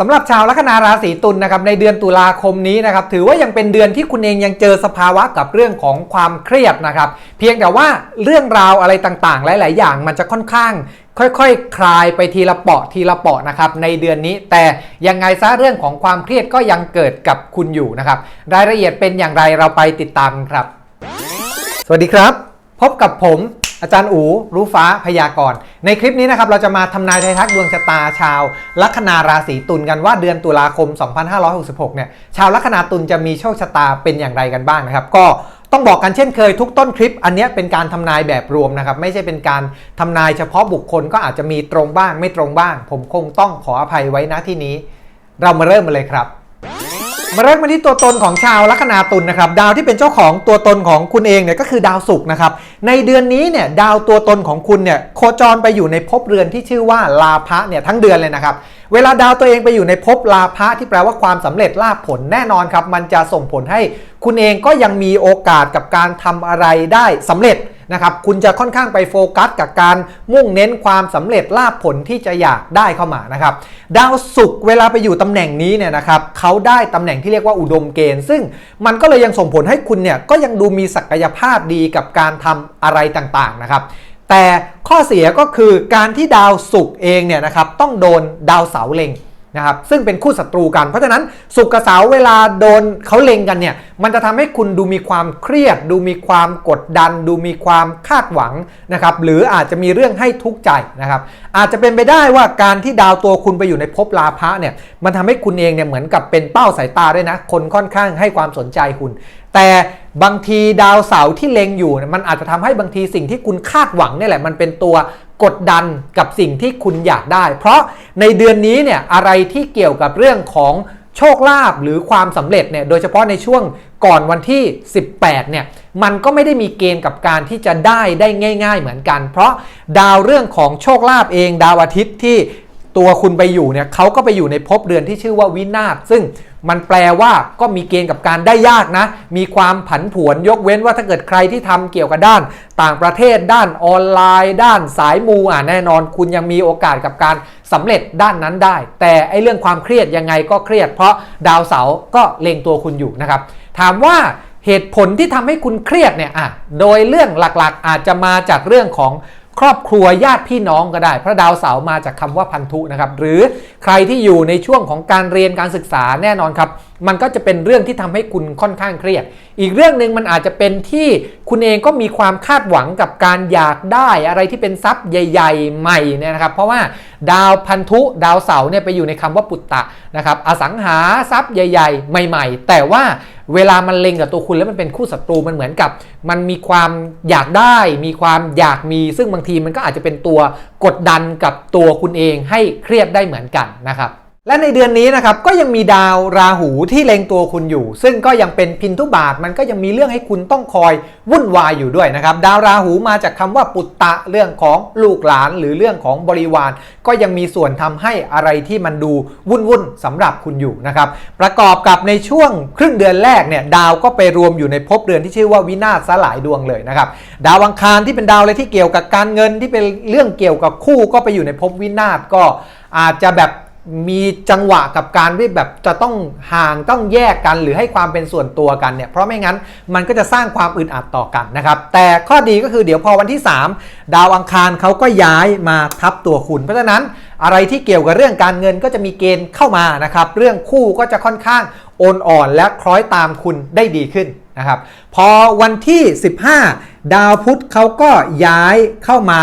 สำหรับชาวลัคนาราศีตุลนะครับในเดือนตุลาคมนี้นะครับถือว่ายังเป็นเดือนที่คุณเองยังเจอสภาวะกับเรื่องของความเครียดนะครับเพียงแต่ว่าเรื่องราวอะไรต่างๆ หลาย ๆ อย่างมันจะค่อนข้างค่อยๆคคลายไปทีละเปาะทีละเปาะนะครับในเดือนนี้ แต่ยังไงซะเรื่องของความเครียดก็ยังเกิดกับคุณอยู่นะครับรายละเอียดเป็นอย่างไรเราไปติดตามครับ สวัสดีครับ พบกับผม อาจารย์อูรู้ฟ้าพยากรณ์ในคลิปนี้นะครับเราจะมาทำนายไทยทักดวงชะตาชาวลัคนาราศีตุลกันว่าเดือนตุลาคม 2566 เนี่ยชาวลัคนาตุลจะมีโชคชะตาเป็นอย่างไรกันบ้างนะครับ ก็ต้องบอกกันเช่นเคยทุกต้นคลิป อันนี้เป็นการทำนายแบบรวมนะครับ ไม่ใช่เป็นการทำนายเฉพาะบุคคลก็อาจจะมีตรงบ้างไม่ตรงบ้าง ผมคงต้องขออภัยไว้นะที่นี้ เรามาเริ่มกันเลยครับ มาเริ่มกันที่ตัวตนของชาวลัคนาตุลนะครับ ดาวที่เป็นเจ้าของตัวตนของคุณเองเนี่ยก็คือดาวศุกร์นะครับ ในเดือนนี้เนี่ยดาวตัวตนของคุณเนี่ยโคจรไปอยู่ในภพเรือนที่ชื่อว่าลาภะเนี่ยทั้งเดือนเลยนะครับ เวลาดาวตัวเองไปอยู่ในภพลาภะที่แปลว่าความสำเร็จลาภผลแน่นอนครับ มันจะส่งผลให้คุณเองก็ยังมีโอกาสกับการทำอะไรได้สำเร็จ นะครับคุณจะค่อนข้างไปโฟกัสกับการมุ่งเน้นความสำเร็จลาภผลที่จะอยากได้เข้ามานะครับดาวศุกร์เวลาไปอยู่ตำแหน่งนี้เนี่ยนะครับเขาได้ตำแหน่งที่เรียกว่าอุดมเกณฑ์ ซึ่งมันก็เลยยังส่งผลให้คุณเนี่ยก็ยังดูมีศักยภาพดีกับการทำอะไรต่างๆนะครับแต่ข้อเสียก็คือการที่ดาวศุกร์เองเนี่ยนะครับต้องโดนดาวเสาร์เล็ง นะครับซึ่งเป็นคู่ศัตรูกัน เพราะฉะนั้นศุกกับเสาเวลาโดนเขาเล็งกันเนี่ยมันจะทำให้คุณดูมีความเครียด ดูมีความกดดัน ดูมีความคาดหวังนะครับหรืออาจจะมีเรื่องให้ทุกข์ใจนะครับอาจจะเป็นไปได้ว่าการที่ดาวตัวคุณไปอยู่ในภพลาภะเนี่ยมันทำให้คุณเองเนี่ยเหมือนกับเป็นเป้าสายตาด้วยนะคนค่อนข้างให้ความสนใจคุณแต่บางทีดาวเสาร์ที่เล็งอยู่เนี่ยมันอาจจะทำให้บางทีสิ่งที่คุณคาดหวังนี่แหละ มันเป็นตัว กดดันกับสิ่งที่คุณอยากได้ เพราะในเดือนนี้เนี่ยอะไรที่เกี่ยวกับเรื่องของโชคลาภหรือความสำเร็จเนี่ยโดยเฉพาะในช่วงก่อนวันที่ 18เนี่ยมันก็ไม่ได้มีเกณฑ์กับการที่จะได้ได้ง่าย ๆ เหมือนกัน เพราะดาวเรื่องของโชคลาภเองดาวอาทิตย์ที่ ตัวคุณไปอยู่เนี่ยเขาก็ไปอยู่ในภพเรือนที่ชื่อว่าวินาศซึ่งมันแปลว่าก็มีเกณฑ์กับการได้ยากนะ มีความผันผวนยกเว้นว่าถ้าเกิดใครที่ทำเกี่ยวกับด้าน ต่างประเทศด้านออนไลน์ ด้านสายมูอะแน่นอน คุณยังมีโอกาสกับการสำเร็จด้านนั้นได้ แต่ไอ้เรื่องความเครียดยังไงก็เครียด เพราะดาวเสาร์ก็เล็งตัวคุณอยู่นะครับ ถามว่าเหตุผลที่ทำให้คุณเครียดเนี่ยอะโดยเรื่องหลักๆ อาจจะมาจากเรื่องของ ครอบครัวญาติพี่น้องก็ได้ เพราะดาวเสาร์มาจากคำว่าพันธุนะครับ หรือใครที่อยู่ในช่วงของการเรียนการศึกษาแน่นอนครับ มันก็จะเป็นเรื่องที่ทำให้คุณค่อนข้างเครียด อีกเรื่องหนึ่งมันอาจจะเป็นที่คุณเองก็มีความคาดหวังกับการอยากได้อะไรที่เป็นทรัพย์ใหญ่ ๆ ใหม่เนี่ยนะครับ เพราะว่าดาวพันธุดาวเสาร์เนี่ยไปอยู่ในคำว่าปุตตะนะครับ อสังหาทรัพย์ใหญ่ ๆ ใหม่ ๆ แต่ว่า เวลามันเล็งกับตัวคุณแล้วมันเป็นคู่ศัตรูมันเหมือนกับ มันมีความอยากได้ มีความอยากมี ซึ่งบางทีมันก็อาจจะเป็นตัวกดดันกับตัวคุณเองให้เครียดได้เหมือนกันนะครับ และในเดือนนี้นะครับก็ยังมีดาวราหูที่เล็งตัวคุณอยู่ ซึ่งก็ยังเป็นพินทุบาทมันก็ยังมีเรื่องให้คุณต้องคอยวุ่นวายอยู่ด้วยนะครับ ดาวราหูมาจากคำว่าปุตตะเรื่องของลูกหลานหรือเรื่องของบริวาร ก็ยังมีส่วนทำให้อะไรที่มันดูวุ่นวุ่นสำหรับคุณอยู่นะครับประกอบกับในช่วงครึ่งเดือนแรกเนี่ยดาวก็ไปรวมอยู่ในภพเดือนที่ชื่อว่าวินาศสลายดวงเลยนะครับดาวอังคารที่เป็นดาวอะไรที่เกี่ยวกับการเงินที่เป็นเรื่องเกี่ยวกับคู่ก็ไปอยู่ในภพวินาศก็อาจจะแบบ มีจังหวะกับการที่แบบจะต้องห่างต้องแยกกันหรือให้ความเป็นส่วนตัวกันเนี่ยเพราะไม่งั้นมันก็จะสร้างความอึดอัดต่อกันนะครับแต่ข้อดีก็คือเดี๋ยวพอวันที่ 3 ดาวอังคารเขาก็ย้ายมาทับตัวคุณ เพราะฉะนั้นอะไรที่เกี่ยวกับเรื่องการเงินก็จะมีเกณฑ์เข้ามานะครับเรื่องคู่ก็จะค่อนข้างโอนอ่อนและคล้อยตามคุณได้ดีขึ้นนะครับพอวันที่ 15 ดาวพุธเขาก็ย้ายเข้ามา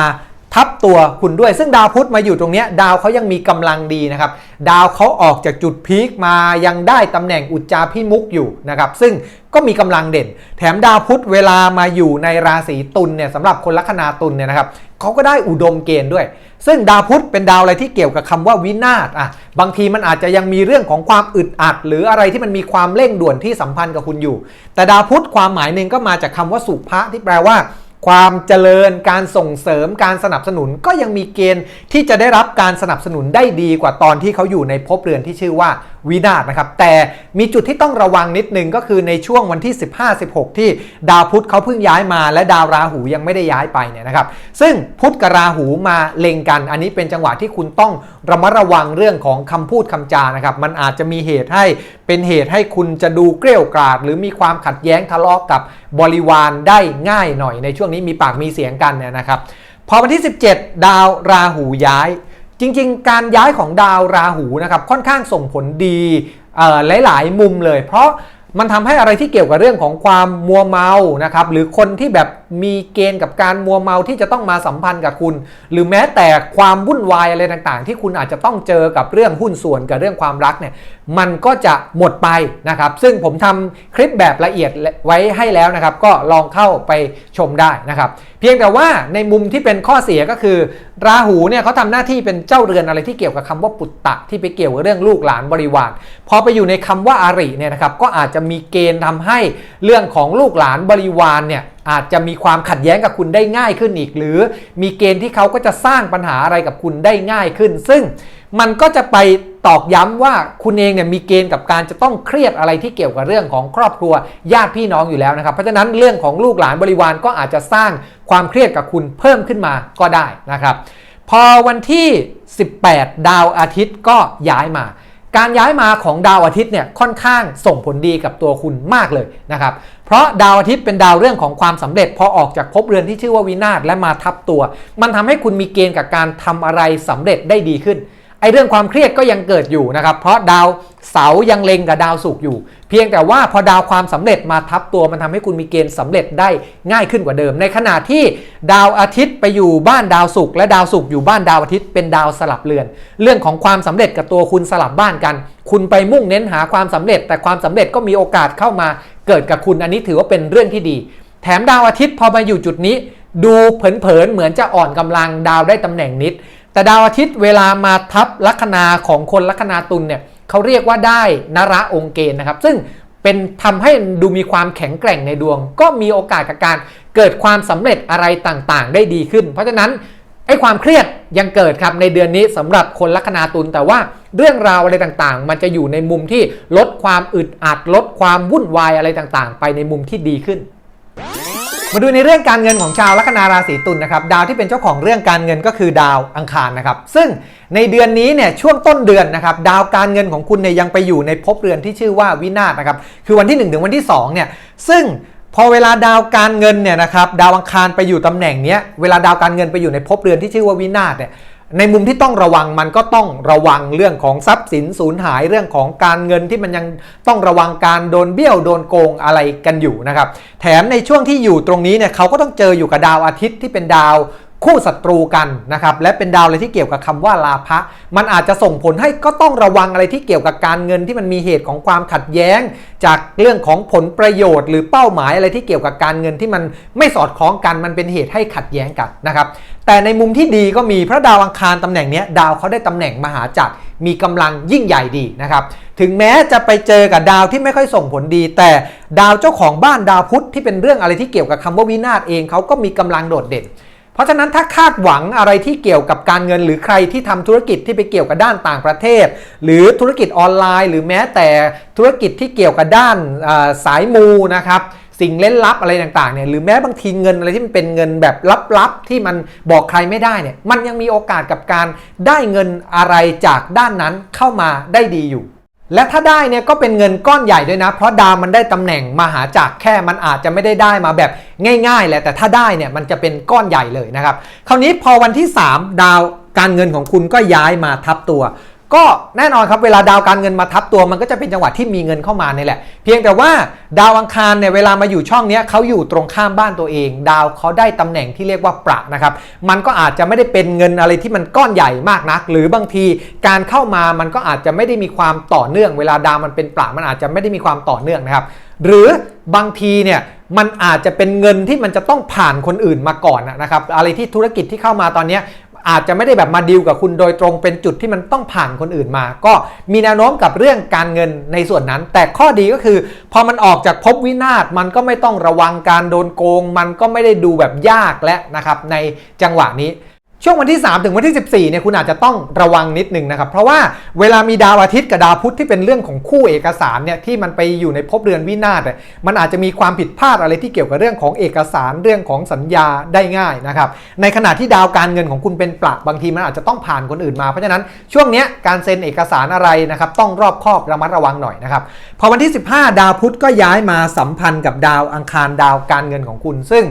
ทับตัวคุณด้วย ซึ่งดาวพุธมาอยู่ตรงนี้ดาวเขายังมีกำลังดีนะครับ ดาวเขาออกจากจุดพีคมายังได้ตำแหน่งอุจจาพิมุกอยู่นะครับ ซึ่งก็มีกำลังเด่น แถมดาวพุธเวลามาอยู่ในราศีตุลเนี่ยสำหรับคนลัคนาตุลเนี่ยนะครับเขาก็ได้อุดมเกณฑ์ด้วย ซึ่งดาวพุธเป็นดาวอะไรที่เกี่ยวกับคำว่าวินาศอะบางทีมันอาจจะยังมีเรื่องของความอึดอัด หรืออะไรที่มันมีความเร่งด่วนที่สัมพันธ์กับคุณอยู่ แต่ดาวพุธความหมายหนึ่งก็มาจากคำว่าสุภะที่แปลว่า ความเจริญการส่งเสริมการสนับสนุนก็ยังมีเกณฑ์ที่จะได้รับการสนับสนุนได้ดีกว่าตอนที่เขาอยู่ในภพเรือนที่ชื่อว่าวินาศนะครับ แต่มีจุดที่ต้องระวังนิดนึงก็คือในช่วงวันที่ 15-16 ที่ดาวพุธเขาเพิ่งย้ายมา และดาวราหูยังไม่ได้ย้ายไปเนี่ยนะครับ ซึ่งพุธกับราหูมาเล็งกัน อันนี้เป็นจังหวะที่คุณต้องระมัดระวังเรื่องของคำพูดคำจานะครับ มันอาจจะมีเหตุให้เป็นเหตุให้คุณจะดูเกลี้ยวกราดหรือมีความขัดแย้งทะเลาะกับ บริวารได้ง่ายหน่อยในช่วงนี้มีปากมีเสียงกันเนี่ยนะครับ พอวันที่ 17 ดาวราหูย้าย จริงๆ การย้ายของดาวราหูนะครับค่อนข้างส่งผลดีหลายๆ มุมเลย เพราะมันทำให้อะไรที่เกี่ยวกับเรื่องของความมัวเมานะครับหรือคนที่แบบมีเกณฑ์กับการมัวเมาที่จะต้องมาสัมพันธ์กับคุณ หรือแม้แต่ความวุ่นวายอะไรต่างๆ ที่คุณอาจจะต้องเจอกับเรื่องหุ้นส่วนกับเรื่องความรักเนี่ยมันก็จะหมดไปนะครับ ซึ่งผมทำคลิปแบบละเอียดไว้ให้แล้วนะครับ ก็ลองเข้าไปชมได้นะครับ เพียงแต่ว่าในมุมที่เป็นข้อเสียก็คือ ราหูเนี่ยเขาทำหน้าที่เป็นเจ้าเรือนอะไรที่เกี่ยวกับคำว่าปุตตะที่ไปเกี่ยวกับเรื่องลูกหลานบริวารพอไปอยู่ในคำว่าอาริเนี่ยนะครับก็อาจจะมีเกณฑ์ทำให้เรื่องของลูกหลานบริวารเนี่ย อาจจะมีความขัดแย้งกับคุณได้ง่ายขึ้นอีก หรือมีเกณฑ์ที่เขาก็จะสร้างปัญหาอะไรกับคุณได้ง่ายขึ้น ซึ่งมันก็จะไปตอกย้ำว่าคุณเองเนี่ยมีเกณฑ์กับการจะต้องเครียดอะไรที่เกี่ยวกับเรื่องของครอบครัวญาติพี่น้องอยู่แล้วนะครับ เพราะฉะนั้นเรื่องของลูกหลานบริวารก็อาจจะสร้างความเครียดกับคุณเพิ่มขึ้นมาก็ได้นะครับ พอวันที่ 18 ดาวอาทิตย์ก็ย้ายมา การย้ายมาของดาวอาทิตย์เนี่ยค่อนข้างส่งผลดีกับตัวคุณมากเลยนะครับ เพราะดาวอาทิตย์เป็นดาวเรื่องของความสำเร็จ พอออกจากภพเรือนที่ชื่อว่าวินาศและมาทับตัว มันทำให้คุณมีเกณฑ์กับการทำอะไรสำเร็จได้ดีขึ้น เรื่องความเครียดก็ยังเกิดอยู่นะครับเพราะดาวเสายังเล็งกับดาวศุกร์อยู่ เพียงแต่ว่าพอดาวความสำเร็จมาทับตัวมันทำให้คุณมีเกณฑ์สำเร็จได้ง่ายขึ้นกว่าเดิม ในขณะที่ดาวอาทิตย์ไปอยู่บ้านดาวศุกร์และดาวศุกร์อยู่บ้านดาวอาทิตย์เป็นดาวสลับเรือน เรื่องของความสำเร็จกับตัวคุณสลับบ้านกัน คุณไปมุ่งเน้นหาความสำเร็จ แต่ความสำเร็จก็มีโอกาสเข้ามาเกิดกับคุณอันนี้ถือว่าเป็นเรื่องที่ดี แถมดาวอาทิตย์พอมาอยู่จุดนี้ ดูเผินๆเหมือนจะอ่อนกำลังดาวได้ตำแหน่งนิด แต่ดาวอาทิตย์เวลามาทับลัคนาของคนลัคนาตุลเนี่ยเขาเรียกว่าได้นระองค์เกณฑ์นะครับ ซึ่งเป็นทำให้ดูมีความแข็งแกร่งในดวง ก็มีโอกาสกับการเกิดความสำเร็จอะไรต่างๆ ได้ดีขึ้น เพราะฉะนั้นไอ้ความเครียดยังเกิดครับในเดือนนี้สำหรับคนลัคนาตุลแต่ว่าเรื่องราวอะไรต่างๆ มันจะอยู่ในมุมที่ลดความอึดอัดลดความวุ่นวายอะไรต่างๆ ไปในมุมที่ดีขึ้น มาดูในเรื่องการเงินของชาวลัคนาราศีตุลนะครับดาวที่เป็นเจ้าของเรื่องการเงินก็คือดาวอังคารนะครับซึ่งในเดือนนี้เนี่ยช่วงต้นเดือนนะครับดาวการเงินของคุณเนี่ยยังไปอยู่ในภพเรือนที่ชื่อว่าวินาศนะครับคือวันที่ 1 ถึงวันที่ 2 เนี่ยซึ่งพอเวลาดาวการเงินเนี่ยนะครับดาวอังคารไปอยู่ตำแหน่งเนี้ยเวลาดาวการเงินไปอยู่ในภพเรือนที่ชื่อว่าวินาศเนี่ย ในมุมที่ต้องระวังมันก็ต้องระวังเรื่องของทรัพย์สินสูญหายเรื่องของการเงินที่มันยังต้องระวังการโดนเบี้ยวโดนโกงอะไรกันอยู่นะครับ แถมในช่วงที่อยู่ตรงนี้เนี่ยเขาก็ต้องเจออยู่กับดาวอาทิตย์ที่เป็นดาว คู่ศัตรูกันนะครับและเป็นดาวอะไรที่เกี่ยวกับคำว่าลาภะมันอาจจะส่งผลให้ก็ต้องระวังอะไรที่เกี่ยวกับการเงินที่มันมีเหตุของความขัดแย้ง จากเรื่องของผลประโยชน์ หรือเป้าหมายอะไรที่เกี่ยวกับการเงินที่มันไม่สอดคล้องกันมันเป็นเหตุให้ขัดแย้งกันนะครับแต่ในมุมที่ดีก็มีพระดาวอังคารตำแหน่งนี้ดาวเขาได้ตำแหน่งมหาจักรมีกำลังยิ่งใหญ่ดีนะครับถึงแม้จะไปเจอกับดาวที่ไม่ค่อยส่งผลดี แต่ดาวเจ้าของบ้านดาวพุธที่เป็นเรื่องอะไรที่เกี่ยวกับคำว่าวินาศเองเขาก็มีกำลังโดดเด่น เพราะฉะนั้นถ้าคาดหวังอะไรที่เกี่ยวกับการเงิน หรือใครที่ทำธุรกิจที่ไปเกี่ยวกับด้านต่างประเทศ หรือธุรกิจออนไลน์ หรือแม้แต่ธุรกิจที่เกี่ยวกับด้านสายมูนะครับสิ่งเล่นลับอะไรต่างๆเนี่ยหรือแม้บางทีเงินอะไรที่มันเป็นเงินแบบลับๆ ที่มันบอกใครไม่ได้เนี่ยมันยังมีโอกาสกับการได้เงินอะไรจากด้านนั้นเข้ามาได้ดีอยู่ และถ้าได้เนี่ยก็เป็นเงินก้อนใหญ่ด้วยนะ เพราะดาวมันได้ตำแหน่งมหาจักรแค่มันอาจจะไม่ได้ได้มาแบบง่ายๆแหละแต่ถ้าได้เนี่ยมันจะเป็นก้อนใหญ่เลยนะครับ คราวนี้พอวันที่ 3 ดาวการเงินของคุณก็ย้ายมาทับตัว ก็แน่นอนครับเวลาดาวการเงินมาทับตัวมันก็จะเป็นจังหวะที่มีเงินเข้ามานี่แหละ เพียงแต่ว่าดาวอังคารเนี่ยเวลามาอยู่ช่องนี้เขาอยู่ตรงข้ามบ้านตัวเอง ดาวเขาได้ตำแหน่งที่เรียกว่าประนะครับมันก็อาจจะไม่ได้เป็นเงินอะไรที่มันก้อนใหญ่มากนัก หรือบางทีการเข้ามามันก็อาจจะไม่ได้มีความต่อเนื่อง เวลาดาวมันเป็นประมันอาจจะไม่ได้มีความต่อเนื่องนะครับหรือบางทีเนี่ยมันอาจจะเป็นเงินที่มันจะต้องผ่านคนอื่นมาก่อนนะครับอะไรที่ธุรกิจที่เข้ามาตอนนี้ อาจจะไม่ได้แบบมาดีลกับคุณโดยตรงเป็นจุดที่มันต้องผ่านคนอื่นมา ก็มีแนวโน้มกับเรื่องการเงินในส่วนนั้น แต่ข้อดีก็คือ พอมันออกจากภพวินาศมันก็ไม่ต้องระวังการโดนโกง มันก็ไม่ได้ดูแบบยากและนะครับในจังหวะนี้ ช่วงวันที่ 3 ถึงวันที่ 14เนี่ยคุณอาจจะต้องระวังนิดนึงนะครับ เพราะว่าเวลามีดาวอาทิตย์กับดาวพุธที่เป็นเรื่องของคู่เอกสารเนี่ยที่มันไปอยู่ในภพเรือนวินาศมันอาจจะมีความผิดพลาดอะไรที่เกี่ยวกับเรื่องของเอกสารเรื่องของสัญญาได้ง่ายนะครับในขณะที่ดาวการเงินของคุณเป็นประบางทีมันอาจจะต้องผ่านคนอื่นมาเพราะฉะนั้นช่วงเนี้ยการเซ็นเอกสารอะไรนะครับต้องรอบคอบระมัดระวังหน่อยนะครับพอวันที่ 15 ดาวพุธก็ย้ายมาสัมพันธ์กับดาวอังคารดาวการเงินของคุณ ซึ่ง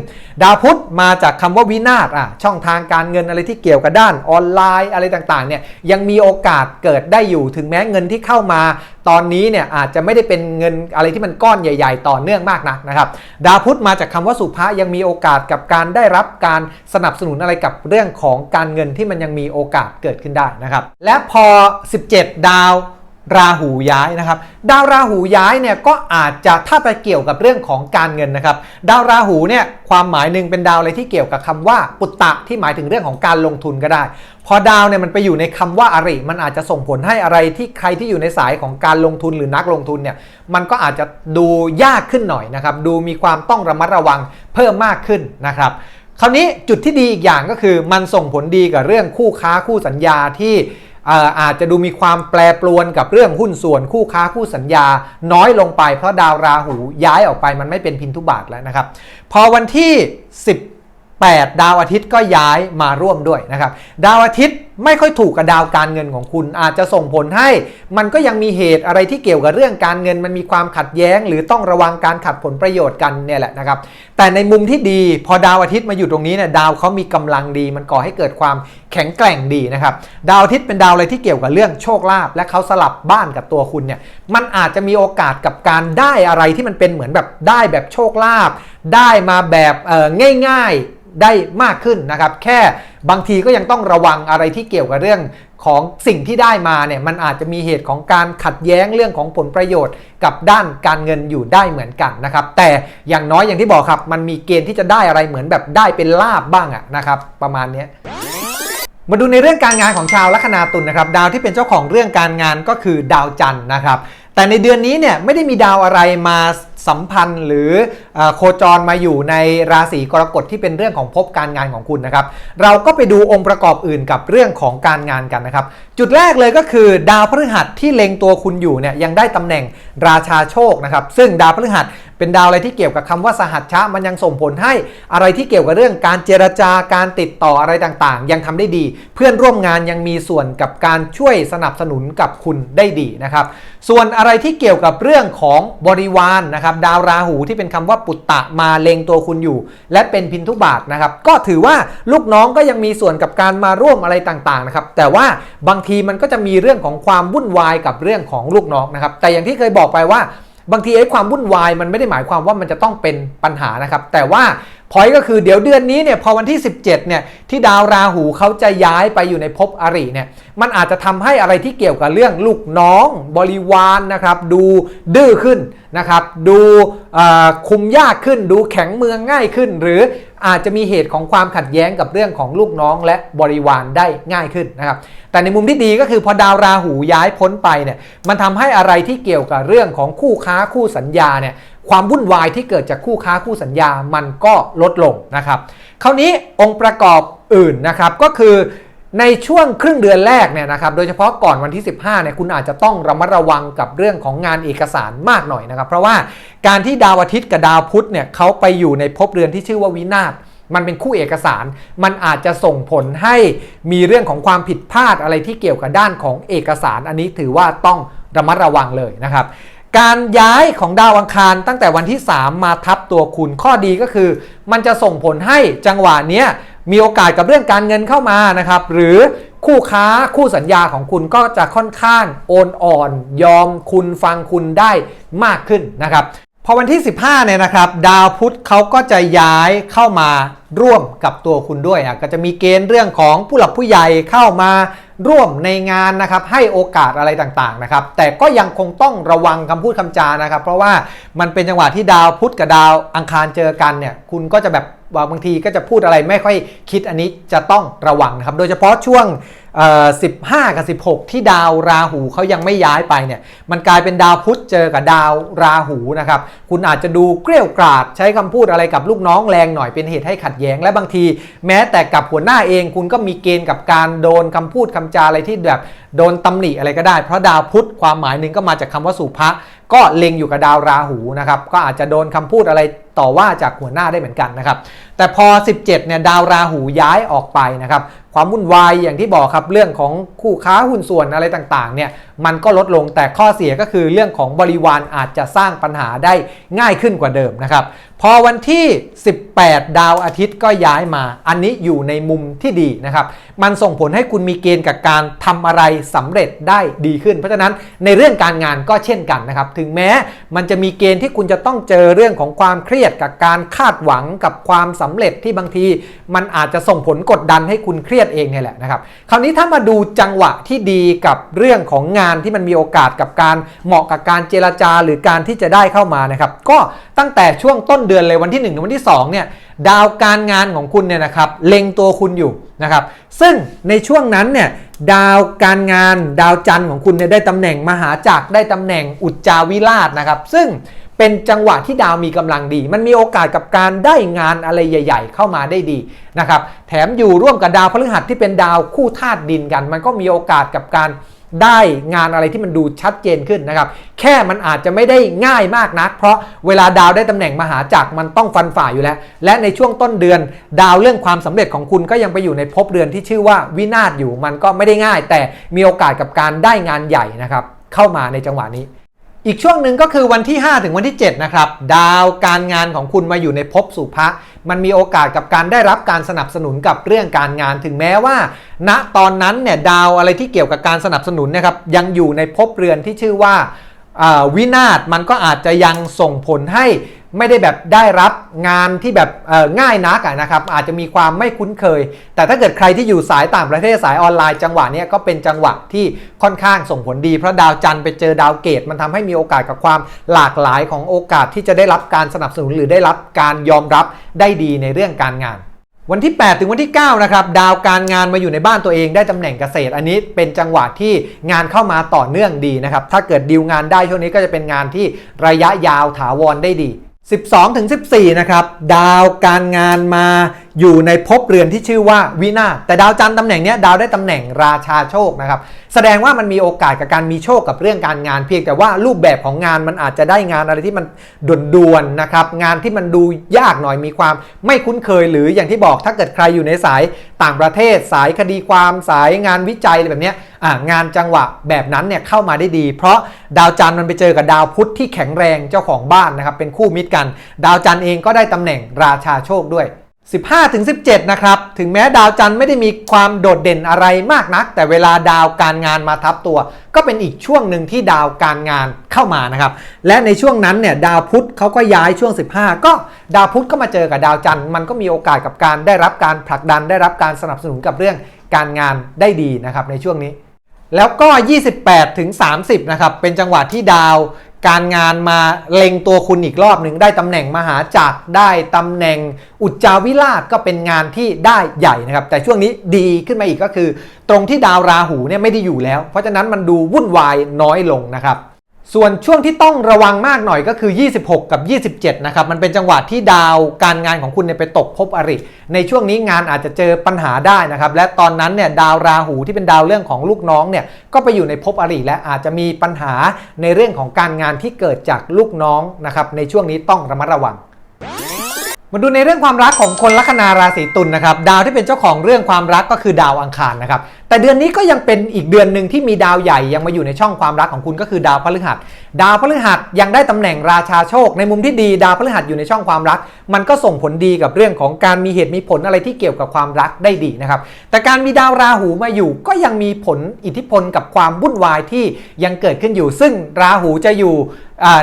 ดาวพุธมาจากคำว่าวินาศอะช่องทางการเงินอะไรที่เกี่ยวกับด้านออนไลน์อะไรต่างๆเนี่ยยังมีโอกาสเกิดได้อยู่ถึงแม้เงินที่เข้ามา ตอนนี้เนี่ยอาจจะไม่ได้เป็นเงินอะไรที่มันก้อนใหญ่ ๆ ต่อเนื่องมากนักนะครับ ดาวพุธมาจากคำว่าสุภะยังมีโอกาสกับการได้รับการสนับสนุนอะไรกับเรื่องของการเงินที่มันยังมีโอกาสเกิดขึ้นได้นะครับ และพอ 17 ดาว ราหูย้ายนะครับ ดาวราหูย้ายเนี่ยก็อาจจะถ้าไปเกี่ยวกับเรื่องของการเงินนะครับ ดาวราหูเนี่ยความหมายหนึ่งเป็นดาวอะไรที่เกี่ยวกับคำว่าปุตตะที่หมายถึงเรื่องของการลงทุนก็ได้ พอดาวเนี่ยมันไปอยู่ในคำว่าอาริ มันอาจจะส่งผลให้อะไรที่ใครที่อยู่ในสายของการลงทุนหรือนักลงทุนเนี่ยมันก็อาจจะดูยากขึ้นหน่อยนะครับดูมีความต้องระมัดระวังเพิ่มมากขึ้นนะครับคราวนี้จุดที่ดีอีกอย่างก็คือมันส่งผลดีกับเรื่องคู่ค้าคู่สัญญาที่ อ่ออาจจะดูมีความแปรปรวนกับเรื่องหุ้นส่วนคู่ค้าคู่สัญญา น้อยลงไปเพราะดาวราหูย้ายออกไปมันไม่เป็นพินทุบาทแล้วนะครับ พอวันที่18ดาวอาทิตย์ก็ย้ายมาร่วมด้วยนะครับ ดาวอาทิตย์ไม่ค่อยถูกกับดาวการเงินของคุณ อาจจะส่งผลให้ มันก็ยังมีเหตุอะไรที่เกี่ยวกับเรื่องการเงิน มันมีความขัดแย้ง หรือต้องระวังการขัดผลประโยชน์กันเนี่ยแหละนะครับ แต่ในมุมที่ดีพอดาวอาทิตย์มาอยู่ตรงนี้เนี่ยดาวเขามีกำลังดี มันก่อให้เกิดความแข็งแกร่งดีนะครับดาวอาทิตย์เป็นดาวอะไรที่เกี่ยวกับเรื่องโชคลาภและเขาสลับบ้านกับตัวคุณเนี่ยมันอาจจะมีโอกาสกับการได้อะไรที่มันเป็นเหมือนแบบได้แบบโชคลาภได้มาแบบเออง่าย ๆได้มากขึ้นนะครับแค่ บางทีก็ยังต้องระวังอะไรที่เกี่ยวกับเรื่องของสิ่งที่ได้มาเนี่ยมันอาจจะมีเหตุของการขัดแย้งเรื่องของผลประโยชน์ กับด้านการเงินอยู่ได้เหมือนกันนะครับแต่อย่างน้อยอย่างที่บอกครับ มันมีเกณฑ์ที่จะได้อะไรเหมือนแบบได้เป็นลาบบ้างอะนะครับประมาณนี้มาดูในเรื่องการงานของชาวลัคนาตุลนะครับ ดาวที่เป็นเจ้าของเรื่องการงานก็คือดาวจันทร์นะครับ แต่ในเดือนนี้เนี่ยไม่ได้มีดาวอะไรมา สัมพันธ์หรืออโคจรมาอยู่ในราศีกรกฎที่เป็นเรื่องของภพการงานของคุณนะครับ เราก็ไปดูองค์ประกอบอื่นกับเรื่องของการงานกันนะครับ จุดแรกเลยก็คือดาวพฤหัสที่เล็งตัวคุณอยู่เนี่ยยังได้ตำแหน่งราชาโชคนะครับ ซึ่งดาวพฤหัส เป็นดาวอะไรที่เกี่ยวกับคำว่าสหัชชะมันยังส่งผลให้อะไรที่เกี่ยวกับเรื่องการเจรจาการติดต่ออะไรต่างๆ ยังทำได้ดี เพื่อนร่วมงานยังมีส่วนกับการช่วยสนับสนุนกับคุณได้ดีนะครับส่วนอะไรที่เกี่ยวกับเรื่องของบริวารนนะครับดาวราหูที่เป็นคำว่าปุตตะมาเลงตัวคุณอยู่ และเป็นพินทุบาทนะครับก็ถือว่าลูกน้องก็ยังมีส่วนกับการมาร่วมอะไรต่างๆนะครับแต่ว่าบางทีมันก็จะมีเรื่องของความวุ่นวายกับเรื่องของลูกน้องนะครับแต่อย่างที่เคยบอกไปว่า บางทีไอ้ความวุ่นวายมันไม่ได้หมายความว่ามันจะต้องเป็นปัญหานะครับ แต่ว่าพอยก็คือเดี๋ยวเดือนนี้เนี่ยพอวันที่ 17เนี่ยที่ดาวราหูเขาจะย้ายไปอยู่ในภพอริเนี่ยมันอาจจะทำให้อะไรที่เกี่ยวกับเรื่องลูกน้องบริวารนนะครับดูดื้อขึ้นนะครับดูคุมยากขึ้น ดูแข็งเมืองง่ายขึ้น หรืออาจจะมีเหตุของความขัดแย้งกับเรื่องของลูกน้องและบริวารได้ง่ายขึ้นนะครับ แต่ในมุมที่ดีก็คือพอดาวราหูย้ายพ้นไปเนี่ย มันทำให้อะไรที่เกี่ยวกับเรื่องของคู่ค้าคู่สัญญาเนี่ยความวุ่นวายที่เกิดจากคู่ค้าคู่สัญญามันก็ลดลงนะครับ คราวนี้องค์ประกอบอื่นนะครับก็คือ ในช่วงครึ่งเดือนแรกเนี่ยนะครับ โดยเฉพาะก่อนวันที่ 15เนี่ยคุณอาจจะต้องระมัดระวังกับเรื่องของงานเอกสารมากหน่อยนะครับ เพราะว่าการที่ดาวอาทิตย์กับดาวพุธเนี่ยเขาไปอยู่ในภพเรือนที่ชื่อว่าวินาศมันเป็นคู่เอกสาร มันอาจจะส่งผลให้มีเรื่องของความผิดพลาดอะไรที่เกี่ยวกับด้านของเอกสาร อันนี้ถือว่าต้องระมัดระวังเลยนะครับการย้ายของดาวอังคารตั้งแต่วันที่ 3 มาทับตัวคุณข้อดีก็คือ มันจะส่งผลให้จังหวะเนี้ย มีโอกาสกับเรื่องการเงินเข้ามานะครับ หรือคู่ค้าคู่สัญญาของคุณก็จะค่อนข้างโอนอ่อน ยอมคุณฟังคุณได้มากขึ้นนะครับพอวันที่ 15 เนี่ยนะครับ ดาวพุธเขาก็จะย้ายเข้ามาร่วมกับตัวคุณด้วยอะก็จะมีเกณฑ์เรื่องของผู้หลักผู้ใหญ่เข้ามาร่วมในงานนะครับ ให้โอกาสอะไรต่างๆนะครับ แต่ก็ยังคงต้องระวังคำพูดคำจานะครับ เพราะว่ามันเป็นจังหวะที่ดาวพุธกับดาวอังคารเจอกันเนี่ย คุณก็จะแบบ บางทีก็จะพูดอะไรไม่ค่อยคิดอันนี้จะต้องระวังนะครับ โดยเฉพาะช่วง 15 กับ 16 ที่ดาวราหูเขายังไม่ย้ายไปเนี่ยมันกลายเป็นดาวพุธเจอกับดาวราหูนะครับคุณอาจจะดูเกลี้ยวกราดใช้คำพูดอะไรกับลูกน้องแรงหน่อยเป็นเหตุให้ขัดแย้ง และบางที แม้แต่กับหัวหน้าเองคุณก็มีเกณฑ์กับการโดนคำพูดคำจาอะไรที่แบบโดนตำหนิอะไรก็ได้ เพราะดาวพุธความหมายหนึ่งก็มาจากคำว่าสุภะก็เล็งอยู่กับดาวราหูนะครับก็อาจจะโดนคำพูดอะไรต่อว่าจากหัวหน้าได้เหมือนกันนะครับแต่พอ 17เนี่ยดาวราหูย้ายออกไปนะครับความวุ่นวายอย่างที่บอกครับเรื่องของคู่ค้าหุ้นส่วนอะไรต่างๆเนี่ยมันก็ลดลงแต่ข้อเสียก็คือเรื่องของบริวารอาจจะสร้างปัญหาได้ง่ายขึ้นกว่าเดิมนะครับ พอวันที่ 18 ดาวอาทิตย์ก็ย้ายมา อันนี้อยู่ในมุมที่ดีนะครับ มันส่งผลให้คุณมีเกณฑ์กับการทำอะไรสำเร็จได้ดีขึ้น เพราะฉะนั้นในเรื่องการงานก็เช่นกันนะครับ ถึงแม้มันจะมีเกณฑ์ที่คุณจะต้องเจอเรื่องของความเครียดกับการคาดหวังกับความสำเร็จที่บางที มันอาจจะส่งผลกดดันให้คุณเครียดเองเนี่แหละนะครับ คราวนี้ถ้ามาดูจังหวะที่ดีกับเรื่องของงานที่มันมีโอกาสกับการเหมาะกับการเจรจาหรือการที่จะได้เข้ามานะครับ ก็ตั้งแต่ช่วงต้นเดือนเลยวันที่1ถึงวันที่2เนี่ยดาวการงานของคุณเนี่ยนะครับเล็งตัวคุณอยู่นะครับซึ่งในช่วงนั้นเนี่ยดาวการงานดาวจันทร์ของคุณเนี่ยได้ตำแหน่งมหาจักรได้ตำแหน่งอุจจาวิราชนะครับ ซึ่งเป็นจังหวะที่ดาวมีกำลังดี มันมีโอกาสกับการได้งานอะไรใหญ่ ๆ เข้ามาได้ดีนะครับ แถมอยู่ร่วมกับดาวพฤหัสที่เป็นดาวคู่ธาตุดินกัน มันก็มีโอกาสกับการ ได้งานอะไรที่มันดูชัดเจนขึ้นนะครับ แค่มันอาจจะไม่ได้ง่ายมากนัก เพราะเวลาดาวได้ตำแหน่งมหาจักรมันต้องฟันฝ่าอยู่แล้ว และในช่วงต้นเดือน ดาวเรื่องความสำเร็จของคุณก็ยังไปอยู่ในภพเดือนที่ชื่อว่าวินาศอยู่มันก็ไม่ได้ง่าย แต่มีโอกาสกับการได้งานใหญ่นะครับ เข้ามาในจังหวะนี้ อีกช่วงหนึ่งก็คือวันที่ 5 ถึงวันที่ 7 นะครับ ดาวการงานของคุณมาอยู่ในภพสุภะมันมีโอกาสกับการได้รับการสนับสนุนกับเรื่องการงานถึงแม้ว่า ณตอนนั้นเนี่ยดาวอะไรที่เกี่ยวกับการสนับสนุนนะครับยังอยู่ในภพเรือนที่ชื่อว่าอ่า วินาศมันก็อาจจะยังส่งผลให้ไม่ได้แบบได้รับงานที่แบบง่ายนักะนะครับ อาจจะมีความไม่คุ้นเคย แต่ถ้าเกิดใครที่อยู่สายต่างประเทศสายออนไลน์จังหวะนี้ก็เป็นจังหวะที่ค่อนข้างส่งผลดี เพราะดาวจันทร์ไปเจอดาวเกตมันทำให้มีโอกาสกับความหลากหลายของโอกาสที่จะได้รับการสนับสนุนหรือได้รับการยอมรับได้ดีในเรื่องการงาน วันที่ 8 ถึงวันที่ 9 นะครับ ดาวการงานมาอยู่ในบ้านตัวเองได้ตำแหน่งเกษตร อันนี้เป็นจังหวะที่งานเข้ามาต่อเนื่องดีนะครับ ถ้าเกิดดีลงานได้ช่วงนี้ก็จะเป็นงานที่ระยะยาวถาวรได้ดี 12ถึง14 นะครับ ดาวการงานมา อยู่ในภพเรือนที่ชื่อว่าวินาศแต่ดาวจันทร์ตำแหน่งนี้ดาวได้ตำแหน่งราชาโชคนะครับ แสดงว่ามันมีโอกาสกับการมีโชคกับเรื่องการงาน เพียงแต่ว่ารูปแบบของงานมันอาจจะได้งานอะไรที่มันด่วนๆนะครับ งานที่มันดูยากหน่อยมีความไม่คุ้นเคยหรืออย่างที่บอกถ้าเกิดใครอยู่ในสายต่างประเทศ สายคดีความสายงานวิจัยอะไรแบบนี้งานจังหวะแบบนั้นเนี่ยเข้ามาได้ดี เพราะดาวจันทร์มันไปเจอกับดาวพุธที่แข็งแรงเจ้าของบ้านนะครับเป็นคู่มิตรกัน ดาวจันทร์เองก็ได้ตำแหน่งราชาโชคด้วย 15ถึง17 นะครับ ถึงแม้ดาวจันทร์ไม่ได้มีความโดดเด่นอะไรมากนัก แต่เวลาดาวการงานมาทับตัว ก็เป็นอีกช่วงหนึ่งที่ดาวการงานเข้ามานะครับ และในช่วงนั้นเนี่ยดาวพุธเขาก็ย้ายช่วง 15 ก็ดาวพุธก็มาเจอกับดาวจันทร์มันก็มีโอกาสกับการได้รับการผลักดันได้รับการสนับสนุนกับเรื่องการงานได้ดีนะครับในช่วงนี้ แล้วก็ 28ถึง30 นะครับเป็นจังหวะที่ดาว การงานมาเล็งตัวคุณอีกรอบหนึ่งได้ตำแหน่งมหาจักรได้ตำแหน่งอุจจาวิราชก็เป็นงานที่ได้ใหญ่นะครับ แต่ช่วงนี้ดีขึ้นมาอีกก็คือ ตรงที่ดาวราหูเนี่ยไม่ได้อยู่แล้ว เพราะฉะนั้นมันดูวุ่นวายน้อยลงนะครับ ส่วนช่วงที่ต้องระวังมากหน่อยก็คือ 26 กับ 27 นะครับ มันเป็นจังหวะที่ดาวการงานของคุณเนี่ยไปตกภพอริ ในช่วงนี้งานอาจจะเจอปัญหาได้นะครับ และตอนนั้นเนี่ยดาวราหูที่เป็นดาวเรื่องของลูกน้องเนี่ยก็ไปอยู่ในภพอริและอาจจะมีปัญหาในเรื่องของการงานที่เกิดจากลูกน้องนะครับ ในช่วงนี้ต้องระมัดระวังมาดูในเรื่องความรักของคนลัคนาราศีตุลนะครับดาวที่เป็นเจ้าของเรื่องความรักก็คือดาวอังคารนะครับ แต่เดือนนี้ก็ยังเป็นอีกเดือนหนึ่งที่มีดาวใหญ่ยังมาอยู่ในช่องความรักของคุณก็คือดาวพฤหัส ดาวพฤหัสยังได้ตำแหน่งราชาโชค ในมุมที่ดีดาวพฤหัสอยู่ในช่องความรัก มันก็ส่งผลดีกับเรื่องของการมีเหตุมีผลอะไรที่เกี่ยวกับความรักได้ดีนะครับ แต่การมีดาวราหูมาอยู่ก็ยังมีผลอิทธิพลกับความวุ่นวายที่ยังเกิดขึ้นอยู่ ซึ่งราหูจะอยู่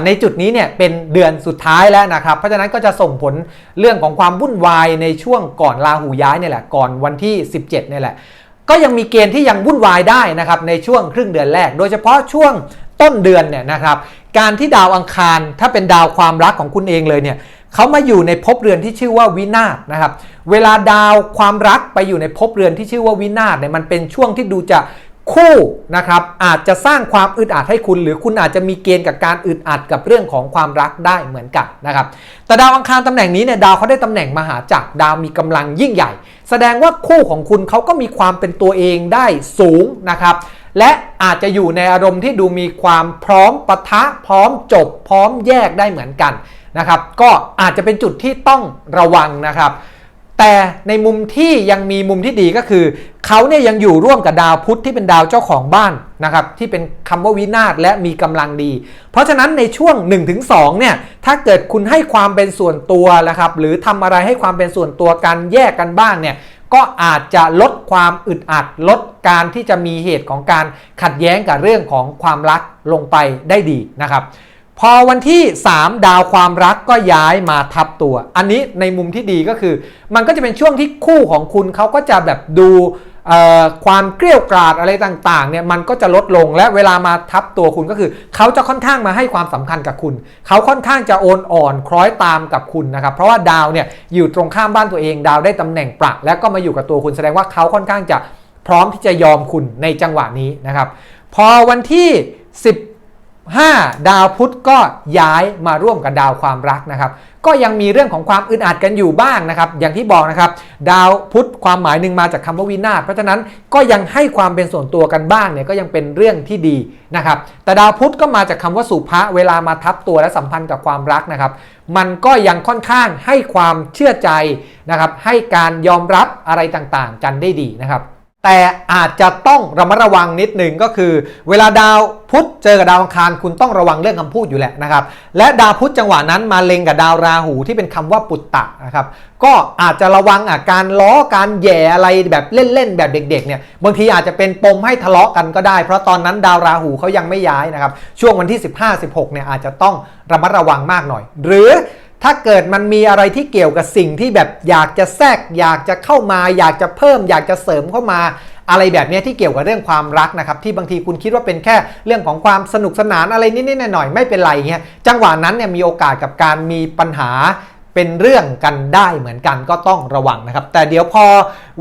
ในจุดนี้เนี่ยเป็นเดือนสุดท้ายแล้วนะครับ เพราะฉะนั้นก็จะส่งผลเรื่องของความวุ่นวายในช่วงก่อนราหูย้ายเนี่ยแหละก่อนวันที่ 17เนี่ยแหละ ก็ยังมีเกณฑ์ที่ยังวุ่นวายได้นะครับในช่วงครึ่งเดือนแรก โดยเฉพาะช่วงต้นเดือนเนี่ยนะครับการที่ดาวอังคารถ้าเป็นดาวความรักของคุณเองเลยเนี่ยเขามาอยู่ในภพเรือนที่ชื่อว่าวินาศนะครับ เวลาดาวความรักไปอยู่ในภพเรือนที่ชื่อว่าวินาศเนี่ยมันเป็นช่วงที่ดูจะ คู่นะครับอาจจะสร้างความอึดอัดให้คุณ หรือคุณอาจจะมีเกณฑ์กับการอึดอัดกับเรื่องของความรักได้เหมือนกันนะครับแต่ดาวอังคารตำแหน่งนี้เนี่ยดาวเขาได้ตำแหน่งมหาจักรดาวมีกำลังยิ่งใหญ่ แสดงว่าคู่ของคุณเขาก็มีความเป็นตัวเองได้สูงนะครับและอาจจะอยู่ในอารมณ์ที่ดูมีความพร้อมปะทะพร้อมจบ พร้อมแยกได้เหมือนกันนะครับก็อาจจะเป็นจุดที่ต้องระวังนะครับ แต่ในมุมที่ยังมีมุมที่ดีก็คือ เขาเนี่ยยังอยู่ร่วมกับดาวพุธที่เป็นดาวเจ้าของบ้านนะครับที่เป็นคำว่าวินาศและมีกำลังดี เพราะฉะนั้นในช่วง 1-2เนี่ยถ้าเกิดคุณให้ความเป็นส่วนตัวนะครับหรือทำอะไรให้ความเป็นส่วนตัวกันแยกกันบ้างเนี่ยก็อาจจะลดความอึดอัดลดการที่จะมีเหตุของการขัดแย้งกับเรื่องของความรักลงไปได้ดีนะครับ พอวันที่ 3 ดาวความรักก็ย้ายมาทับตัว อันนี้ในมุมที่ดีก็คือ มันก็จะเป็นช่วงที่คู่ของคุณเขาก็จะแบบดูความเกลี้ยวกราดอะไรต่างๆเนี่ยมันก็จะลดลงและเวลามาทับตัวคุณก็คือ เขาจะค่อนข้างมาให้ความสำคัญกับคุณ เขาค่อนข้างจะโอนอ่อนคล้อยตามกับคุณนะครับเพราะว่าดาวเนี่ยอยู่ตรงข้ามบ้านตัวเองดาวได้ตำแหน่งประแล้วก็มาอยู่กับตัวคุณแสดงว่าเขาค่อนข้างจะพร้อมที่จะยอมคุณในจังหวะนี้นะครับ พอวันที่ 10 5 ดาวพุธก็ย้ายมาร่วมกับดาวความรักนะครับ ก็ยังมีเรื่องของความอึดอัดกันอยู่บ้างนะครับ อย่างที่บอกนะครับ ดาวพุธความหมายหนึ่งมาจากคำว่าวินาศเพราะฉะนั้นก็ยังให้ความเป็นส่วนตัวกันบ้างเนี่ยก็ยังเป็นเรื่องที่ดีนะครับ แต่ดาวพุธก็มาจากคำว่าสุภะเวลามาทับตัวและสัมพันธ์กับความรักนะครับ มันก็ยังค่อนข้างให้ความเชื่อใจนะครับ ให้การยอมรับอะไรต่างๆ กันได้ดีนะครับ แต่อาจจะต้องระมัดระวังนิดหนึ่งก็คือ เวลาดาวพุธเจอกับดาวอังคารคุณต้องระวังเรื่องคำพูดอยู่แหละนะครับ และดาวพุธจังหวะนั้นมาเล็งกับดาวราหูที่เป็นคำว่าปุตตะนะครับก็อาจจะระวังอาการล้อการแย่อะไรแบบเล่นๆแบบเด็กๆเนี่ยบางทีอาจจะเป็นปมให้ทะเลาะกันก็ได้ เพราะตอนนั้นดาวราหูเขายังไม่ย้ายนะครับช่วงวันที่ 15-16เนี่ยอาจจะต้องระมัดระวังมากหน่อย หรือ ถ้าเกิดมันมีอะไรที่เกี่ยวกับสิ่งที่แบบอยากจะแทรก อยากจะเข้ามา อยากจะเพิ่ม อยากจะเสริมเข้ามา อะไรแบบนี้ที่เกี่ยวกับเรื่องความรักนะครับ ที่บางทีคุณคิดว่าเป็นแค่เรื่องของความสนุกสนานอะไรนิดๆหน่อยๆไม่เป็นไรเงี้ยจังหวะนั้นเนี่ยมีโอกาสกับการมีปัญหาเป็นเรื่องกันได้เหมือนกันก็ต้องระวังนะครับ แต่เดี๋ยวพอ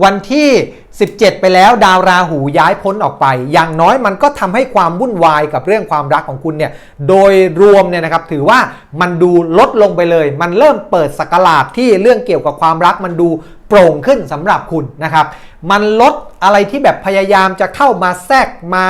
วันที่17 ไปแล้วดาวราหูย้ายพ้นออกไป อย่างน้อยมันก็ทำให้ความวุ่นวายกับเรื่องความรักของคุณเนี่ยโดยรวมเนี่ยนะครับถือว่ามันดูลดลงไปเลย มันเริ่มเปิดสกราดที่เรื่องเกี่ยวกับความรักมันดูโปร่งขึ้นสำหรับคุณนะครับ มันลดอะไรที่แบบพยายามจะเข้ามาแทรกมา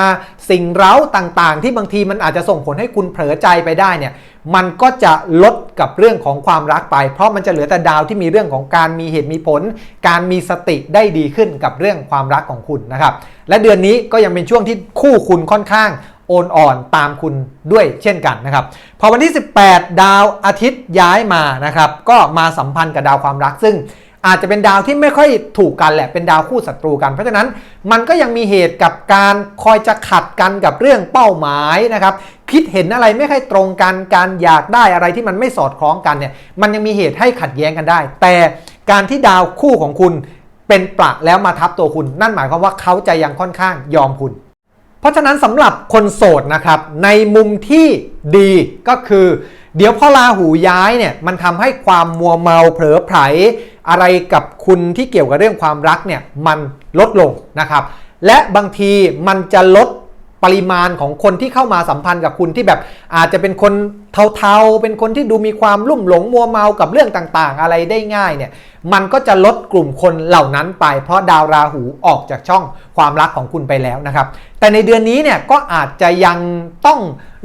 สิ่งเร้าต่างๆ ที่บางทีมันอาจจะส่งผลให้คุณเผลอใจไปได้เนี่ยมันก็จะลดกับเรื่องของความรักไป เพราะมันจะเหลือแต่ดาวที่มีเรื่องของการมีเหตุมีผล การมีสติได้ดีขึ้นกับเรื่องื่องความรักของคุณนะครับ และเดือนนี้ก็ยังเป็นช่วงที่คู่คุณค่อนข้างโอนอ่อนตามคุณด้วยเช่นกันนะครับ พอวันที่ 18 ดาวอาทิตย์ย้ายมานะครับ ก็มาสัมพันธ์กับดาวความรัก ซึ่งอาจจะเป็นดาวที่ไม่ค่อยถูกกันแหละเป็นดาวคู่ศัตรูกัน เพราะฉะนั้นมันก็ยังมีเหตุกับการคอยจะขัดกันกับเรื่องเป้าหมายนะครับคิดเห็นอะไรไม่ค่อยตรงกันการอยากได้อะไรที่มันไม่สอดคล้องกันเนี่ยมันยังมีเหตุให้ขัดแย้งกันได้ แต่การที่ดาวคู่ของคุณ เป็นประแล้วมาทับตัวคุณ นั่นหมายความว่าเขาจะยังค่อนข้างยอมคุณ เพราะฉะนั้นสำหรับคนโสดนะครับ ในมุมที่ดีก็คือ เดี๋ยวพอราหูย้ายเนี่ยมันทำให้ความมัวเมาเผลอไผลอะไรกับคุณที่เกี่ยวกับเรื่องความรักเนี่ยมันลดลงนะครับ และบางทีมันจะลดปริมาณของคนที่เข้ามาสัมพันธ์กับคุณที่แบบอาจจะเป็นคนเทาๆ เป็นคนที่ดูมีความลุ่มหลงมัวเมากับเรื่องต่างๆ อะไรได้ง่ายเนี่ยมันก็จะลดกลุ่มคนเหล่านั้นไป เพราะดาวราหูออกจากช่องความรักของคุณไปแล้วนะครับ แต่ในเดือนนี้เนี่ยก็อาจจะยังต้อง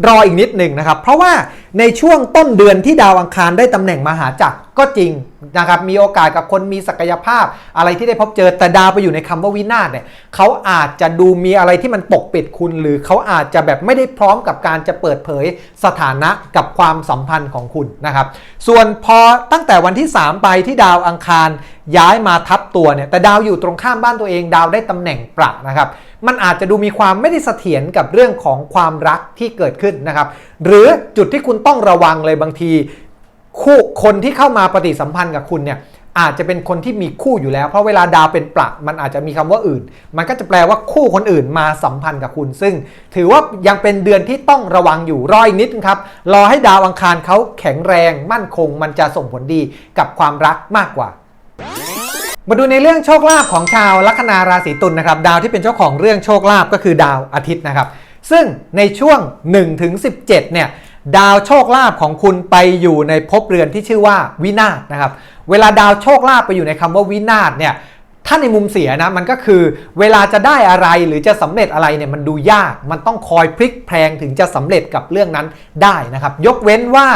รออีกนิดหนึ่งนะครับ เพราะว่าในช่วงต้นเดือนที่ดาวอังคารได้ตำแหน่งมหาจักรก็จริงนะครับ มีโอกาสกับคนมีศักยภาพ อะไรที่ได้พบเจอแต่ดาวไปอยู่ในคำว่าวินาศเนี่ยเขาอาจจะดูมีอะไรที่มันปกปิดคุณ หรือเขาอาจจะแบบไม่ได้พร้อมกับการจะเปิดเผยสถานะกับความสัมพันธ์ของคุณนะครับ ส่วนพอตั้งแต่วันที่ 3 ไปที่ดาวอังคารย้ายมาทับตัวเนี่ยแต่ดาวอยู่ตรงข้ามบ้านตัวเอง ดาวได้ตำแหน่งประนะครับ มันอาจจะดูมีความไม่ได้เสถียรกับเรื่องของความรักที่เกิดขึ้นนะครับ หรือจุดที่คุณต้องระวังเลยบางทีคู่คนที่เข้ามาปฏิสัมพันธ์กับคุณเนี่ย อาจจะเป็นคนที่มีคู่อยู่แล้ว เพราะเวลาดาวเป็นประมันอาจจะมีคำว่าอื่น มันก็จะแปลว่าคู่คนอื่นมาสัมพันธ์กับคุณ ซึ่ง ถือว่ายังเป็นเดือนที่ต้องระวังอยู่รออีกนิดครับรอให้ดาวอังคารเขาแข็งแรงมั่นคง มันจะส่งผลดีกับความรักมากกว่ามาดูในเรื่องโชคลาภของชาวลัคนาราศีตุลนะครับ ดาวที่เป็นเจ้าของเรื่องโชคลาภก็คือดาวอาทิตย์นะครับ ซึ่งในช่วง1ถึง17 เนี่ย ดาวโชคลาภของคุณไปอยู่ในภพเรือนที่ชื่อว่าวินาศนะครับ เวลาดาวโชคลาภไปอยู่ในคำว่าวินาศเนี่ยถ้าในมุมเสียนะมันก็คือเวลาจะได้อะไรหรือจะสำเร็จอะไรเนี่ยมันดูยาก มันต้องคอยพลิกแพลงถึงจะสำเร็จกับเรื่องนั้นได้นะครับ ยกเว้นว่า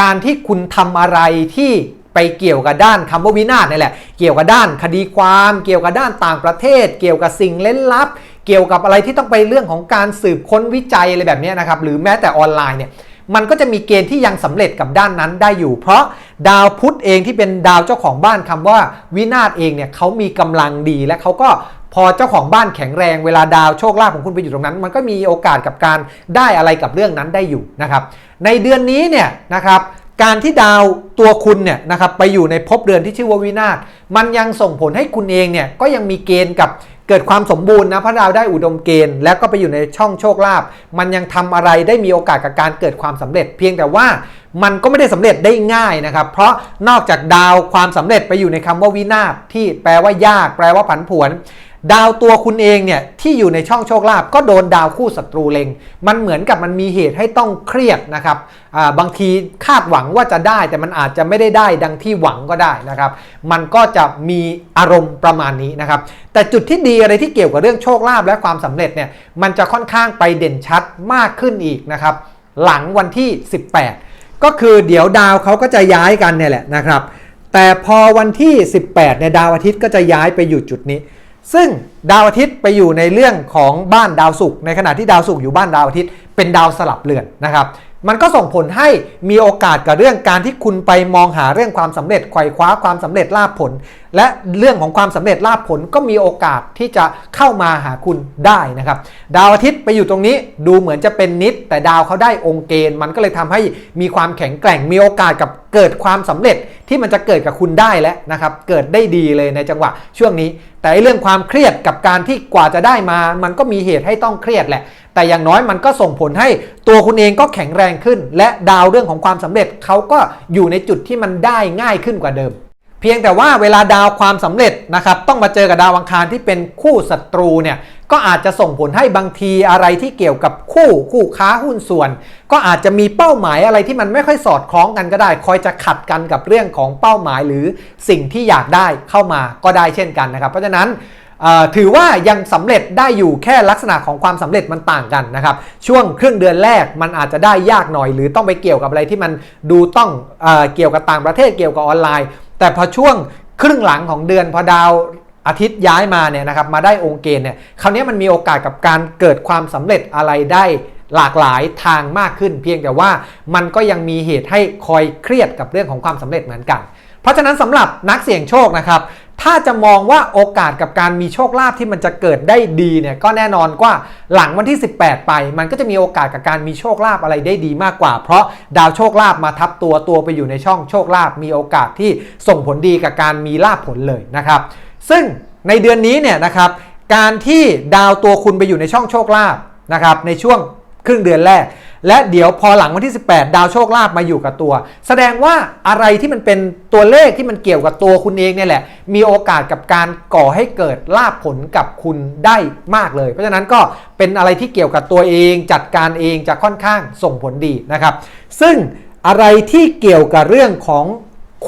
การที่คุณทำอะไรที่ไปเกี่ยวกับด้านคำว่าวินาศนี่แหละ เกี่ยวกับด้านคดีความ เกี่ยวกับด้านต่างประเทศ เกี่ยวกับสิ่งเล่นลับ เกี่ยวกับอะไรที่ต้องไปเรื่องของการสืบค้นวิจัยอะไรแบบนี้นะครับ หรือแม้แต่ออนไลน์เนี่ย มันก็จะมีเกณฑ์ที่ยังสำเร็จกับด้านนั้นได้อยู่ เพราะดาวพุธเองที่เป็นดาวเจ้าของบ้านคำว่าวินาศเองเนี่ยเขามีกำลังดีและเขาก็พอเจ้าของบ้านแข็งแรงเวลาดาวโชคลาภของคุณไปอยู่ตรงนั้น มันก็มีโอกาสกับการได้อะไรกับเรื่องนั้นได้อยู่นะครับในเดือนนี้เนี่ยนะครับ การที่ดาวตัวคุณเนี่ยนะครับไปอยู่ในภพเดือนที่ชื่อว่าวินาศมันยังส่งผลให้คุณเองเนี่ยก็ยังมีเกณฑ์กับเกิดความสมบูรณ์นะพระดาวได้อุดมเกณฑ์ แล้วก็ไปอยู่ในช่องโชคลาภมันยังทำอะไรได้มีโอกาสกับการเกิดความสำเร็จ เพียงแต่ว่ามันก็ไม่ได้สำเร็จได้ง่ายนะครับ เพราะนอกจากดาวความสำเร็จไปอยู่ในคำว่าวินาศที่แปลว่ายาก แปลว่าผันผวน ดาวตัวคุณเองเนี่ยที่อยู่ในช่องโชคลาภก็โดนดาวคู่ศัตรูเลงมันเหมือนกับมันมีเหตุให้ต้องเครียดนะครับบางทีคาดหวังว่าจะได้แต่มันอาจจะไม่ได้ได้ดังที่หวังก็ได้นะครับ มันก็จะมีอารมณ์ประมาณนี้นะครับ แต่จุดที่ดีอะไรที่เกี่ยวกับเรื่องโชคลาภและความสำเร็จเนี่ยมันจะค่อนข้างไปเด่นชัดมากขึ้นอีกนะครับ หลังวันที่ 18 ก็คือเดี๋ยวดาวเขาก็จะย้ายกันเนี่ยแหละนะครับ แต่พอวันที่ 18เนี่ยดาวอาทิตย์ก็จะย้ายไปอยู่จุดนี้ ซึ่งดาวอาทิตย์ไปอยู่ในเรื่องของบ้านดาวศุกร์ในขณะที่ดาวศุกร์อยู่บ้านดาวอาทิตย์เป็นดาวสลับเรือนนะครับ มันก็ส่งผลให้มีโอกาสกับเรื่องการที่คุณไปมองหาเรื่องความสำเร็จไขว่คว้าความสำเร็จลาภผล และเรื่องของความสำเร็จลาภผลก็มีโอกาสที่จะเข้ามาหาคุณได้นะครับ ดาวอาทิตย์ไปอยู่ตรงนี้ดูเหมือนจะเป็นนิด แต่ดาวเขาได้องค์เกณฑ์มันก็เลยทำให้มีความแข็งแกร่งมีโอกาสกับเกิดความสำเร็จ ที่มันจะเกิดกับคุณได้แล้วนะครับ เกิดได้ดีเลยในจังหวะช่วงนี้ แต่เรื่องความเครียดกับการที่กว่าจะได้มา มันก็มีเหตุให้ต้องเครียดแหละ แต่อย่างน้อยมันก็ส่งผลให้ตัวคุณเองก็แข็งแรงขึ้น และดาวเรื่องของความสำเร็จเขาก็อยู่ในจุดที่มันได้ง่ายขึ้นกว่าเดิมเพียงแต่ว่าเวลาดาวความสำเร็จนะครับต้องมาเจอกับดาวอังคารที่เป็นคู่ศัตรูเนี่ย ก็อาจจะส่งผลให้บางทีอะไรที่เกี่ยวกับคู่คู่ค้าหุ้นส่วน ก็อาจจะมีเป้าหมายอะไรที่มันไม่ค่อยสอดคล้องกันก็ได้ คอยจะขัดกันกับเรื่องของเป้าหมายหรือสิ่งที่อยากได้เข้ามาก็ได้เช่นกันนะครับ เพราะฉะนั้นถือว่ายังสำเร็จได้อยู่แค่ลักษณะของความสำเร็จมันต่างกันนะครับ ช่วงครึ่งเดือนแรกมันอาจจะได้ยากหน่อย หรือต้องไปเกี่ยวกับอะไรที่มันดูต้องเอเกี่ยวกับต่างประเทศเกี่ยวกับออนไลน์ แต่พอช่วงครึ่งหลังของเดือนพอดาว อาทิตย์ย้ายมาเนี่ยนะครับมาได้องค์เกณฑ์เนี่ยคราวนี้มันมีโอกาสกับการเกิดความสำเร็จอะไรได้หลากหลายทางมากขึ้น เพียงแต่ว่ามันก็ยังมีเหตุให้คอยเครียดกับเรื่องของความสำเร็จเหมือนกัน เพราะฉะนั้นสำหรับนักเสี่ยงโชคนะครับถ้าจะมองว่าโอกาสกับการมีโชคลาภที่มันจะเกิดได้ดีเนี่ยก็แน่นอนว่าหลังวันที่ 18 ไป มันก็จะมีโอกาสกับการมีโชคลาภอะไรได้ดีมากกว่า เพราะดาวโชคลาภมาทับตัวตัวไปอยู่ในช่องโชคลาภมีโอกาสที่ส่งผลดีกับการมีลาภผลเลยนะครับ ซึ่งในเดือนนี้เนี่ยนะครับการที่ดาวตัวคุณไปอยู่ในช่องโชคลาภนะครับในช่วงครึ่งเดือนแรก และเดี๋ยวพอหลังวันที่ 18 ดาวโชคลาภมาอยู่กับตัว แสดงว่าอะไรที่มันเป็นตัวเลขที่มันเกี่ยวกับตัวคุณเองเนี่ยแหละ มีโอกาสกับการก่อให้เกิดลาภผลกับคุณได้มากเลย เพราะฉะนั้นก็เป็นอะไรที่เกี่ยวกับตัวเองจัดการเองจะค่อนข้างส่งผลดีนะครับ ซึ่งอะไรที่เกี่ยวกับเรื่องของ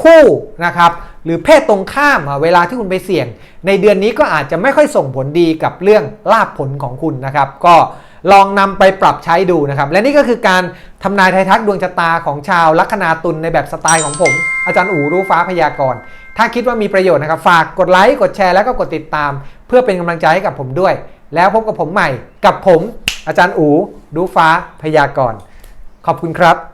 คู่นะครับ หรือเพศตรงข้ามเวลาที่คุณไปเสี่ยง ในเดือนนี้ก็อาจจะไม่ค่อยส่งผลดีกับเรื่องลาภผลของคุณนะครับ ก็ลองนำไปปรับใช้ดูนะครับ และนี่ก็คือการทำนายไทยทักดวงชะตาของชาวลัคนาตุลในแบบสไตล์ของผม อาจารย์อู๋รู้ฟ้าพยากรณ์ถ้าคิดว่ามีประโยชน์นะครับ ฝากกดไลค์กดแชร์แล้วก็กดติดตาม เพื่อเป็นกำลังใจให้กับผมด้วย แล้วพบกับผมใหม่กับผม อาจารย์อู๋รู้ฟ้าพยากรณ์ขอบคุณครับ